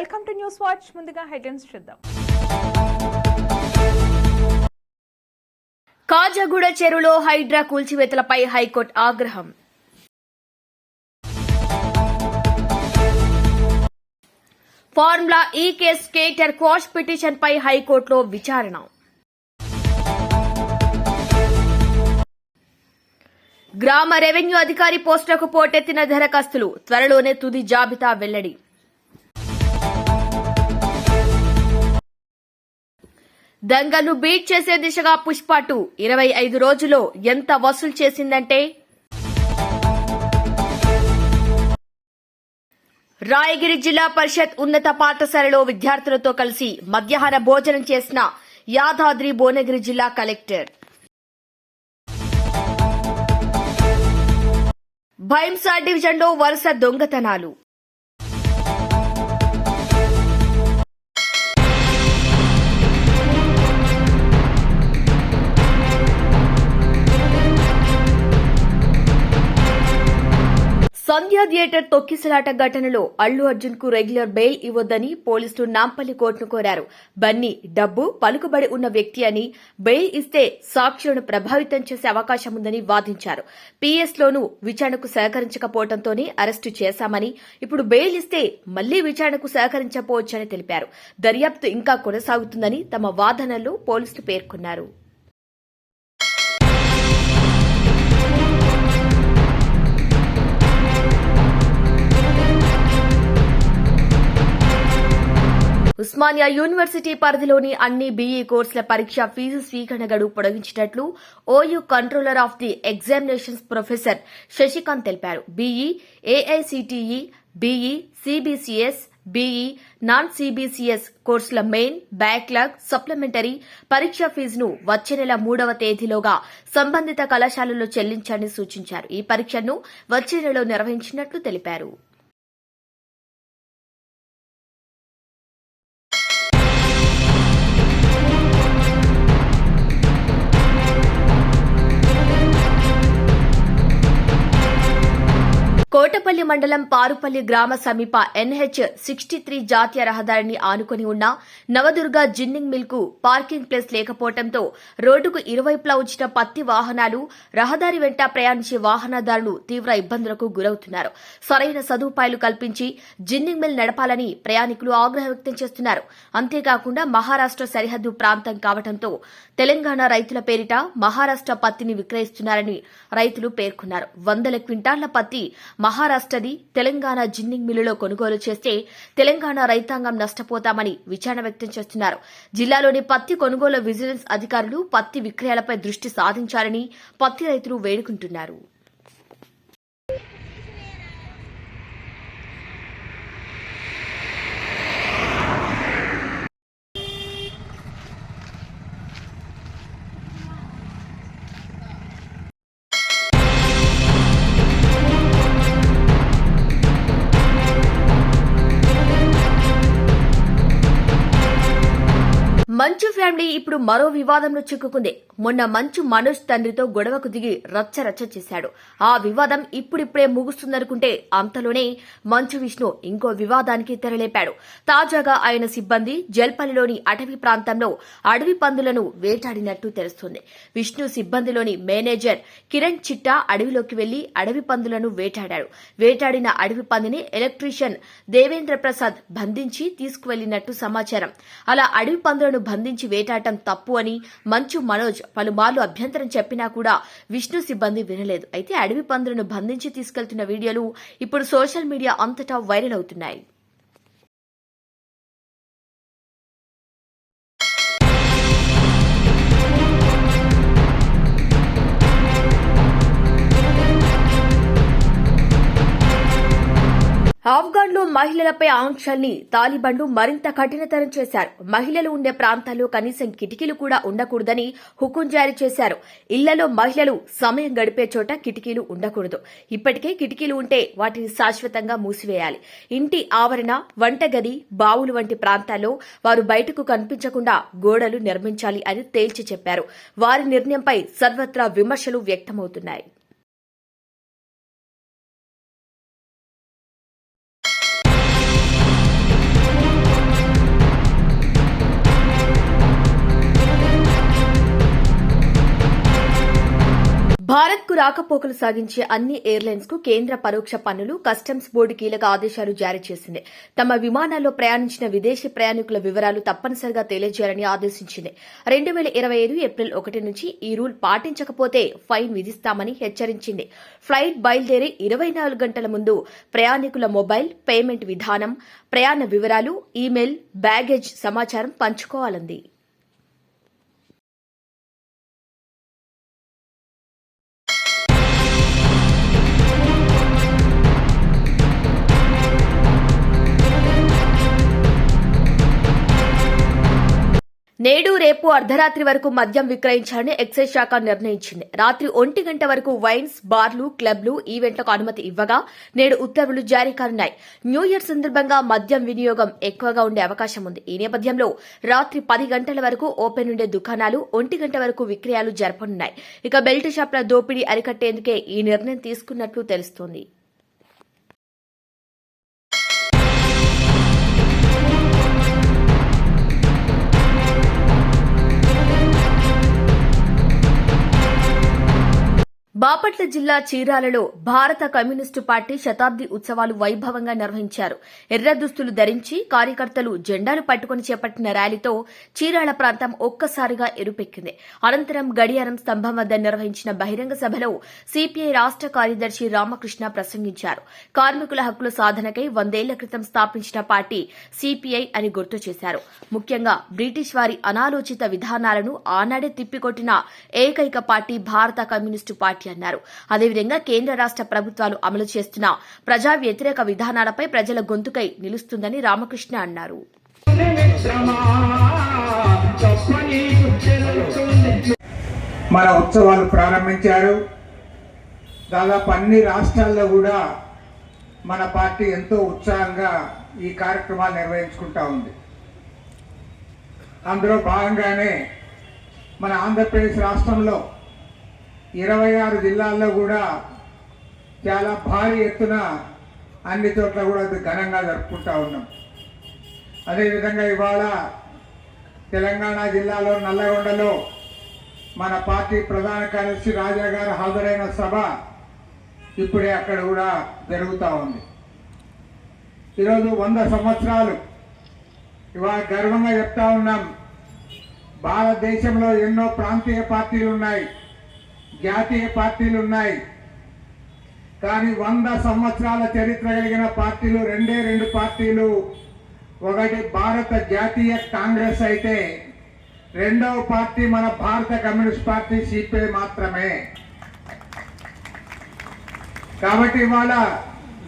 Welcome to news watch. ముందుగా headlines చూద్దాం. కాజాగూడ చెరువులో హైడ్రా కూల్చివేతలపై హైకోర్టు ఆగ్రహం. ఫార్ములా ఈ కేస్ స్కేటర్ క్వాష్ పిటిషన్ పై హైకోర్టులో విచారణ. గ్రామ రెవెన్యూ అధికారి పోస్టులకు పోటెత్తిన దరఖాస్తులు త్వరలోనే తుది జాబితా వెల్లడి. దంగల్ను బీట్ చేసే దిశగా పుష్ప టూ. ఇరవై ఐదు రోజుల్లో ఎంత వసూలు చేసిందంటే? రాయగిరి జిల్లా పరిషత్ ఉన్నత పాఠశాలలో విద్యార్థులతో కలిసి మధ్యాహ్న భోజనం చేసిన యాదాద్రి భువనగిరి జిల్లా కలెక్టర్. భైంసా డివిజన్లో వరుస దొంగతనాలు. సంధ్యా థియేటర్ తొక్కిసలాట ఘటనలో అల్లు అర్జున్కు రెగ్యులర్ బెయిల్ ఇవ్వొద్దని పోలీసులు నాంపల్లి కోర్టును కోరారు. బన్నీ డబ్బు పలుకుబడి ఉన్న వ్యక్తి అని బెయిల్ ఇస్తే సాక్షులను ప్రభావితం చేసే అవకాశం ఉందని వాదించారు. పీఎస్ లోనూ విచారణకు సహకరించకపోవడంతోనే అరెస్టు చేశామని ఇప్పుడు బెయిల్ ఇస్తే మళ్ళీ విచారణకు సహకరించకపోవచ్చని తెలిపారు. దర్యాప్తు ఇంకా కొనసాగుతుందని తమ వాదనల్లో పోలీసులు పేర్కొన్నారు. ఉస్మానియా యూనివర్సిటీ పరిధిలోని అన్ని బీఈ కోర్సుల పరీక్ష ఫీజు స్వీకరణ గడువు పొడిగించినట్లు OU controller of the examinations professor Shashikant తెలిపారు. BE AICTE BE CBCS BE non CBCS కోర్సుల మెయిన్ బ్యాక్లాగ్ సప్లిమెంటరీ పరీక్ష ఫీజును వచ్చే నెల మూడవ తేదీలోగా సంబంధిత కళాశాలల్లో చెల్లించాలని సూచించారు. ఈ పరీక్షను వచ్చే నెలలో నిర్వహించినట్లు తెలిపారు. కోటపల్లి మండలం పారుపల్లి గ్రామ సమీప ఎన్హెచ్ సిక్స్టీ త్రీ జాతీయ రహదారిని ఆనుకుని ఉన్న నవదుర్గ జిన్నింగ్ మిల్కు పార్కింగ్ ప్లేస్ లేకపోవడంతో రోడ్డుకు ఇరువైపులా ఉంచిన పత్తి వాహనాలు రహదారి వెంట ప్రయాణించే వాహనదారులు తీవ్ర ఇబ్బందులకు గురవుతున్నారు. సరైన సదుపాయాలు కల్పించి జిన్నింగ్ మిల్ నడపాలని ప్రయాణికులు ఆగ్రహం వ్యక్తం చేస్తున్నారు. అంతేకాకుండా మహారాష్ట సరిహద్దు ప్రాంతం కావడంతో తెలంగాణ రైతుల పేరిట మహారాష్ట పత్తిని విక్రయిస్తున్నారని రైతులు పేర్కొన్నారు. వందల క్వింటాళ్ళ పత్తి మహారాష్టది తెలంగాణ జిన్నింగ్ మిల్లులో కొనుగోలు చేస్తే తెలంగాణ రైతాంగం నష్టపోతామని విచారణ వ్యక్తం చేస్తున్నారు. జిల్లాలోని పత్తి కొనుగోలు విజిలెన్స్ అధికారులు పత్తి విక్రయాలపై దృష్టి సాధించాలని పత్తి రైతులు వేడుకుంటున్నారు. మంచు ఫ్యామిలీ ఇప్పుడు మరో వివాదంలో చిక్కుకుంది. మొన్న మంచు మనోజ్ తండ్రితో గొడవకు దిగి రచ్చ రచ్చ చేశాడు. ఆ వివాదం ఇప్పుడిప్పుడే ముగుస్తుందనుకుంటే అంతలోనే మంచు విష్ణు ఇంకో వివాదానికి తెరలేపాడు. తాజాగా ఆయన సిబ్బంది జల్పల్లిలోని అటవీ ప్రాంతంలో అడవి పందులను వేటాడినట్టు తెలుస్తుంది. విష్ణు సిబ్బందిలోని మేనేజర్ కిరణ్ చిట్టా అడవిలోకి వెళ్ళి అడవి పందులను వేటాడాడు. వేటాడిన అడవి పందిని ఎలక్ట్రీషియన్ దేవేంద్ర ప్రసాద్ బంధించి తీసుకువెళ్ళినట్టు సమాచారం. అలా అడవి పందులను బంధించి వేటాడటం తప్పు అని మంచు మనోజ్ పలుమార్లు అభ్యంతరం చెప్పినా కూడా విష్ణు సిబ్బంది వినలేదు. అయితే అడవి పందులను బంధించి తీసుకెళ్తున్న వీడియోలు ఇప్పుడు సోషల్ మీడియా అంతటా వైరల్ అవుతున్నాయి. ఆఫ్ఘన్లో మహిళలపై ఆంక్షల్ని తాలిబన్లు మరింత కఠినతరం చేశారు. మహిళలు ఉండే ప్రాంతాల్లో కనీసం కిటికీలు కూడా ఉండకూడదని హుకుం జారీ చేశారు. ఇళ్ళలో మహిళలు సమయం గడిపే చోట కిటికీలు ఉండకూడదు. ఇప్పటికే కిటికీలు ఉంటే వాటిని శాశ్వతంగా మూసివేయాలి. ఇంటి ఆవరణ వంటగది బావులు వంటి ప్రాంతాల్లో వారు బయటకు కనిపించకుండా గోడలు నిర్మించాలి అని తేల్చి చెప్పారు. వారి నిర్ణయంపై సర్వత్రా విమర్శలు వ్యక్తమవుతున్నాయి. భారత్కు రాకపోకలు సాగించే అన్ని ఎయిర్లైన్స్కు కేంద్ర పరోక్ష పన్నులు కస్టమ్స్ బోర్డు కీలక ఆదేశాలు జారీ చేసింది. తమ విమానాల్లో ప్రయాణించిన విదేశీ ప్రయాణికుల వివరాలు తప్పనిసరిగా తెలియజేయాలని ఆదేశించింది. రెండు వేల ఇరవై ఐదు ఏప్రిల్ ఒకటి నుంచి ఈ రూల్ పాటించకపోతే ఫైన్ విధిస్తామని హెచ్చరించింది. ఫ్లైట్ బయలుదేరి ఇరవై నాలుగు గంటల ముందు ప్రయాణికుల మొబైల్ పేమెంట్ విధానం ప్రయాణ వివరాలు ఈమెయిల్ బ్యాగేజ్ సమాచారం పంచుకోవాలంది. నేడు రేపు అర్ధరాత్రి వరకు మద్యం విక్రయించాలని ఎక్సైజ్ శాఖ నిర్ణయించింది. రాత్రి ఒంటి గంట వరకు వైన్స్ బార్లు క్లబ్లు ఈవెంట్లకు అనుమతి ఇవ్వగా నేడు ఉత్తర్వులు జారీ కానున్నాయి. న్యూ ఇయర్ సందర్భంగా మద్యం వినియోగం ఎక్కువగా ఉండే అవకాశం ఉంది. ఈ నేపథ్యంలో రాత్రి పది గంటల వరకు ఓపెన్ ఉండే దుకాణాలు ఒంటి గంట వరకు విక్రయాలు జరపనున్నాయి. ఇక బెల్ట్ షాప్ల దోపిడీ అరికట్టేందుకే ఈ నిర్ణయం తీసుకున్నట్లు తెలుస్తోంది. బాపట్ల జిల్లా చీరాలలో భారత కమ్యూనిస్టు పార్టీ శతాబ్ది ఉత్సవాలు వైభవంగా నిర్వహించారు. ఎర్ర దుస్తులు ధరించి కార్యకర్తలు జెండాలు పట్టుకుని చేపట్టిన ర్యాలీతో చీరాల ప్రాంతం ఒక్కసారిగా ఎరుపెక్కింది. అనంతరం గడియారం స్తంభం వద్ద నిర్వహించిన బహిరంగ సభలో సిపిఐ రాష్ట కార్యదర్శి రామకృష్ణ ప్రసంగించారు. కార్మికుల హక్కుల సాధనకై వందేళ్ళ క్రితం స్థాపించిన పార్టీ సిపిఐ అని గుర్తు చేశారు. ముఖ్యంగా బ్రిటిష్ వారి అనాలోచిత విధానాలను ఆనాడే తిప్పికొట్టిన ఏకైక పార్టీ భారత కమ్యూనిస్టు పార్టీ అన్నారు. అదేవిధంగా కేంద్ర రాష్ట ప్రభుత్వాలు అమలు చేస్తున్న ప్రజా వ్యతిరేక విధానాలపై ప్రజల గొంతుకై నిలుస్తుందని రామకృష్ణ అన్నారు. మన ఉత్సవాలు ప్రారంభించారు. దాదాపు అన్ని రాష్ట్రాల్లో కూడా మన పార్టీ ఎంతో ఉత్సాహంగా ఈ కార్యక్రమాలు నిర్వహించుకుంటా ఉంది. అందులో భాగంగానే మన ఆంధ్రప్రదేశ్ రాష్ట్రంలో ఇరవై ఆరు జిల్లాల్లో కూడా చాలా భారీ ఎత్తున అన్ని చోట్ల కూడా అది ఘనంగా జరుపుకుంటా ఉన్నాం. అదేవిధంగా ఇవాళ తెలంగాణ జిల్లాలో నల్లగొండలో మన పార్టీ ప్రధాన కార్యదర్శి రాజా గారు హాజరైన సభ ఇప్పుడే అక్కడ కూడా జరుగుతూ ఉంది. ఈరోజు వంద సంవత్సరాలు ఇవాళ గర్వంగా చెప్తా ఉన్నాం. భారతదేశంలో ఎన్నో ప్రాంతీయ పార్టీలు ఉన్నాయి. జాతీయ పార్టీలు ఉన్నాయి. కానీ వంద సంవత్సరాల చరిత్ర కలిగిన పార్టీలు రెండే రెండు పార్టీలు. ఒకటి భారత జాతీయ కాంగ్రెస్ అయితే రెండవ పార్టీ మన భారత కమ్యూనిస్ట్ పార్టీ సిపిఐ మాత్రమే. కాబట్టి ఇవాళ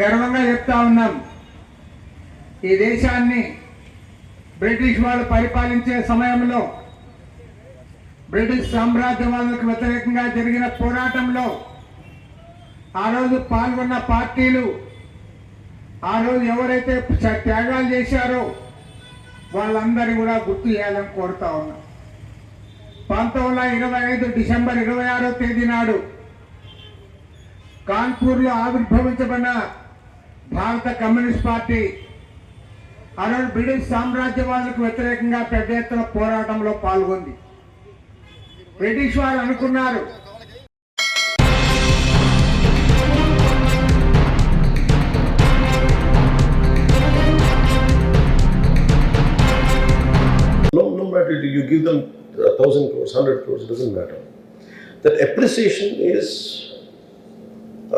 గర్వంగా చెప్తా ఉన్నాం. ఈ దేశాన్ని బ్రిటిష్ వాళ్ళు పరిపాలించే సమయంలో బ్రిటిష్ సామ్రాజ్యవాదులకు వ్యతిరేకంగా జరిగిన పోరాటంలో ఆ రోజు పాల్గొన్న పార్టీలు ఆ రోజు ఎవరైతే త్యాగాలు చేశారో వాళ్ళందరినీ కూడా గుర్తు చేయాలని కోరుతా ఉన్నాం. పంతొమ్మిది వందల ఇరవై ఐదు డిసెంబర్ ఇరవై ఆరో తేదీ నాడు కాన్పూర్లో ఆవిర్భవించబడిన భారత కమ్యూనిస్ట్ పార్టీ ఆ రోజు బ్రిటిష్ సామ్రాజ్యవాదులకు వ్యతిరేకంగా పెద్ద ఎత్తున పోరాటంలో పాల్గొంది. బ్రిటిష్ వారు అనుకున్నారు you give them a thousand crores, hundred crores, it doesn't matter. That appreciation is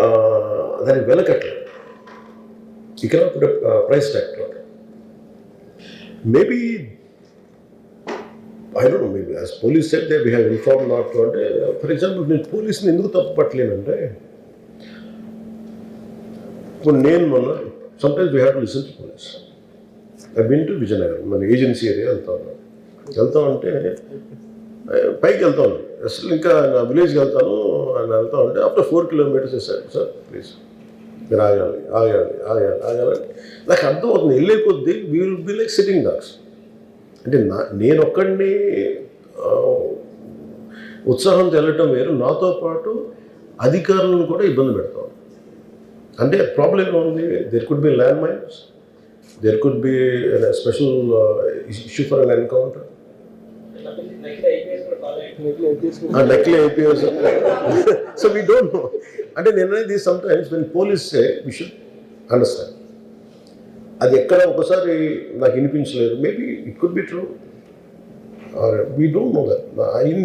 uh, that is వెలకట్లేదు You cannot put a uh, price I don't it. Maybe I don't know, maybe as not అంటే for example నేను పోలీసుని ఎందుకు తప్పు పట్టలేనంటే ఇప్పుడు నేను మొన్న sometimes we have to listen to police I been to Vizianagaram మన ఏజెన్సీ ఏరియా వెళ్తా ఉన్నాను. వెళ్తా ఉంటే పైకి వెళ్తా ఉన్నాను అసలు ఇంకా నా విలేజ్కి వెళ్తాను అని వెళ్తా ఉంటే అప్పుడు four kilometers sir sir please మీరు ఆగాలి ఆగాలి ఆగాలి ఆగాలి. నాకు అర్థం అవుతుంది వెళ్ళే కొద్దీ we will be like sitting ducks అంటే నా నేను ఒక్కడిని ఉత్సాహం తెల్లటం వేరు. నాతో పాటు అధికారులను కూడా ఇబ్బంది పెడతాం. అంటే ప్రాబ్లం ఏముంది there could be land mines there could be special issue for an encounter నకిలీ IPS. So we don't know అంటే నేను అనేది sometimes when police say we should understand అది ఎక్కడ ఒకసారి నాకు వినిపించలేదు. Maybe it could be true or we don't know that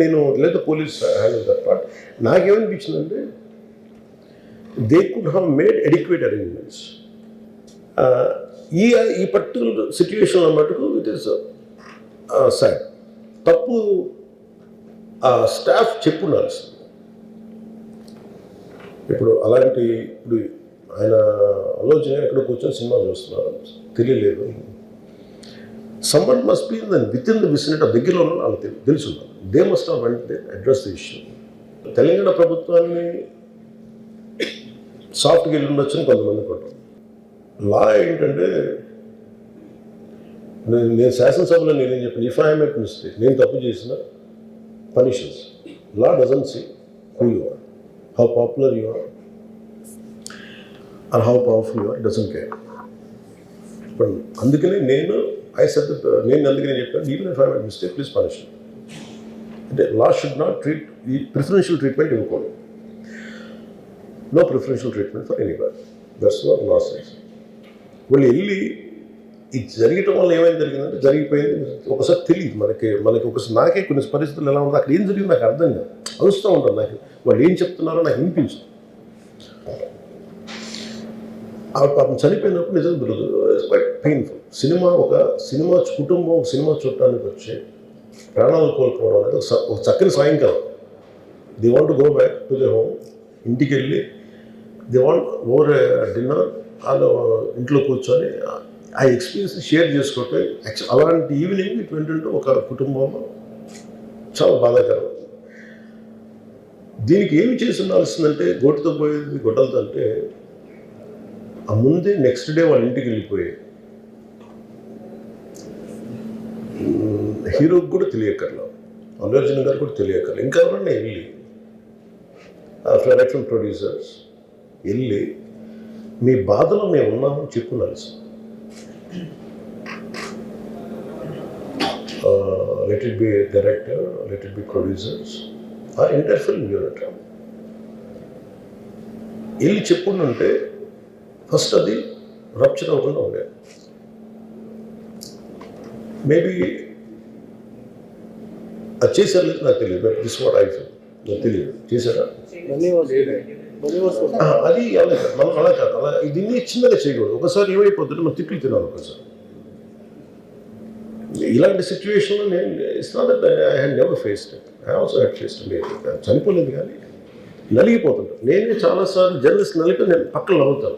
నేను లేదా పోలీస్ హ్యాండిల్ దట్ పార్ట్ నాకేమనిపించిందంటే they could have made adequate arrangements ఈ ఈ పర్టికులర్ సిచ్యువేషన్లో మటుకు ఇట్ ఈస్ సాడ్ తప్పు ఆ స్టాఫ్ చెప్పుండాల్సింది ఇప్పుడు అలాంటి ఇప్పుడు ఆయన ఆలోచన ఎక్కడ కూర్చొని సినిమా చూస్తున్నారు. తెలియలేదు. Someone must be done with in the vicinity దగ్గరలో ఉన్న వాళ్ళకి తెలుసు దే మస్ట్ హావ్ వెంటనే అడ్రస్ ద ఇష్యూ తెలంగాణ ప్రభుత్వాన్ని సాఫ్ట్గా వెళ్ళి ఉండొచ్చని కొంతమంది కొంటారు లా ఏంటంటే నేను నేను శాసనసభలో నేనేం చెప్పాను ఇఫ్ ఐఎమ్ ఎట్ మిస్టేక్ నేను తప్పు చేసిన punishments. Law doesn't see who you are how popular you are are how powerful your doesn't care ఇప్పుడు అందుకనే నేను ఐ సెట్ uh, నేను అందుకనే చెప్పాను even if I mistake please punish అంటే లా షుడ్ నాట్ ట్రీట్ ఈ ప్రిఫరెన్షియల్ ట్రీట్మెంట్ ఇవ్వకూడదు no preferential treatment for anywhere that's what law science వాళ్ళు వెళ్ళి ఇది జరగటం వల్ల ఏమైంది జరిగిందంటే జరిగిపోయింది. ఒకసారి తెలియదు మనకి మనకి ఒకసారి నాకే కొన్ని పరిస్థితులు ఎలా ఉందో అక్కడ ఏం జరిగింది నాకు అర్థం కాదు. అరుస్తూ ఉంటాను నాకు. వాళ్ళు ఏం చెప్తున్నారో నాకు వినిపించదు. ఆ పాపం చనిపోయినప్పుడు నిజం దొరకదు క్వైట్ పెయిన్ఫుల్ సినిమా ఒక సినిమా కుటుంబం ఒక సినిమా చూడటానికి వచ్చి ప్రాణాలు కోల్పోవడం అనేది ఒక స- ఒక చక్కని సాయంకాలం. The want go back to the home ఇంటికి వెళ్ళి ది వాంట్ ఓవర్ డిన్నర్ వాళ్ళు ఇంట్లో కూర్చొని ఆ ఎక్స్పీరియన్స్ షేర్ చేసుకుంటే యాక్చువల్ అలాంటి ఈవినింగ్ ఇటువంటి ఒక కుటుంబంలో చాలా బాధాకరం. దీనికి ఏమి చేసి ఉండాల్సిందంటే గోటుతో పోయేది గొడ్డలతో అంటే ఆ ముందే నెక్స్ట్ డే వాళ్ళ ఇంటికి వెళ్ళిపోయాయి హీరోకి కూడా తెలియకర్లా అల్లు అర్జున్ గారు కూడా తెలియకర్లా ఇంకా ఎవరన్నా వెళ్ళి ప్రొడక్షన్ ప్రొడ్యూసర్స్ వెళ్ళి మీ బాధలో మేము ఉన్నామని చెప్పున్నారు let it be director let it be producers ఆ ఎంటైర్ ఫిల్మ్ యూనిట్ వెళ్ళి చెప్పుకుంటుంటే ఫస్ట్ అది రప్చర్ అవ్వకుండా ఉండేది మేబీ అది చేశారు లేదు నాకు తెలియదు దిస్ వాట్ ఐ నాకు తెలియదు. చేశారా? అది అలా కాదు మనం అలా కాదు. అలా దీన్ని చిన్నగా చేయకూడదు. ఒకసారి ఏమైపోతుంది మనం తిట్లు తినాలి ఒకసారి. ఇలాంటి సిచ్యువేషన్లో నేను it's not that I had never faced I also had faced లేదు చనిపోలేదు కానీ నలిగిపోతుంటాను నేనే చాలాసార్లు జర్నలిస్ట్ నలిపి నేను పక్కన నవ్వుతాను.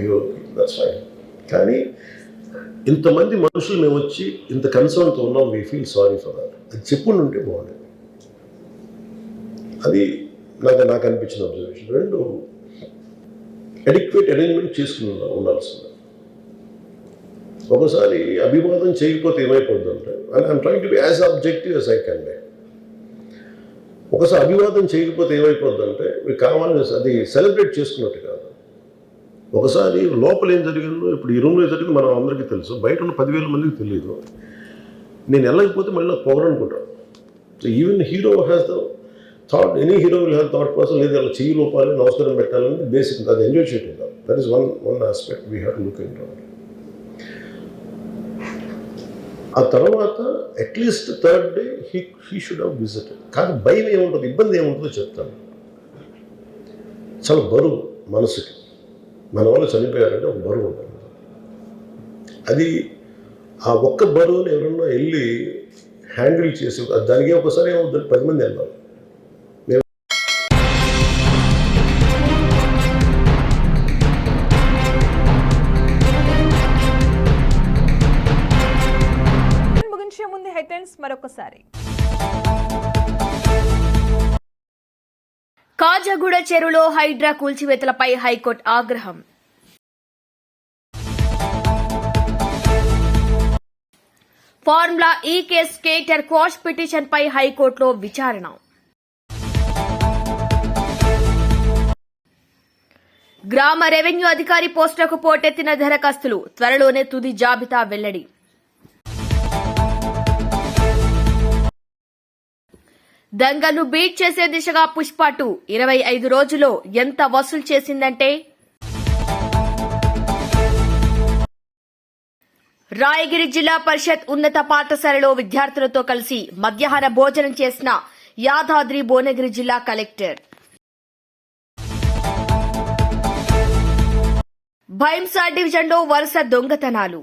హీరోకి దట్స్ ఫైన్ కానీ ఇంతమంది మనుషులు మేము వచ్చి ఇంత కన్సర్న్తో ఉన్నాం we feel sorry for that అది చెప్పుండి ఉంటే బాగుండేది. అది నాకు నాకు అనిపించిన అబ్జర్వేషన్ రెండు అడిక్వేట్ అరేంజ్మెంట్ చేసుకుని ఉండాల్సింది. ఒకసారి అభివాదం చేయకపోతే ఏమైపోద్ది అంటే I'm trying to be as objective as I can be ఒకసారి అభివాదం చేయకపోతే ఏమైపోద్ది అంటే మీకు కావాలని అది సెలబ్రేట్ చేసుకున్నట్టు కాదు. ఒకసారి లోపల ఏం జరిగిందో ఇప్పుడు ఈ రూమ్లో జరిగింది మనం అందరికీ తెలుసు. బయట ఉన్న పదివేల మందికి తెలియదు నేను వెళ్ళకపోతే మళ్ళీ నాకు పొగరనుకుంటాను so even hero has the thought any hero will have thought process లేదు అలా చెయ్యి లోపాలి నమస్కారం పెట్టాలని బేసిక్ అది ఎంజాయ్ చేయటం కాదు. That is one one aspect we have look in ఆ తర్వాత at least third day he he should have visited కానీ భయం ఏముంటుంది? ఇబ్బంది ఏముంటుందో చెప్తాను. చాలా బరువు మనసుకి. మన వాళ్ళు చనిపోయారంటే ఒక బరువు ఉంటుంది. అది ఆ ఒక్క బరువుని ఎవరన్నా వెళ్ళి హ్యాండిల్ చేసి దానికి ఒకసారి ఏమవుతుంది? పది మంది వెళ్ళాలి. రాజగూడ చెరువులో హైడ్రా కూల్చివేతలపై హైకోర్టు ఆగ్రహం. Formula E case KTR quash పిటిషన్పై హైకోర్టులో విచారణ. గ్రామ రెవెన్యూ అధికారి పోస్టులకు పోటెత్తిన దరఖాస్తులు త్వరలోనే తుది జాబితా వెల్లడి. దంగల్ను బీట్ చేసే దిశగా పుష్ప టూ. ఇరవై ఐదు రోజుల్లో ఎంత వసూలు చేసిందంటే? రాయగిరి జిల్లా పరిషత్ ఉన్నత పాఠశాలలో విద్యార్థులతో కలిసి మధ్యాహ్న భోజనం చేసిన యాదాద్రి భువనగిరి జిల్లా కలెక్టర్. భైంసా డివిజన్లో వరుస దొంగతనాలు.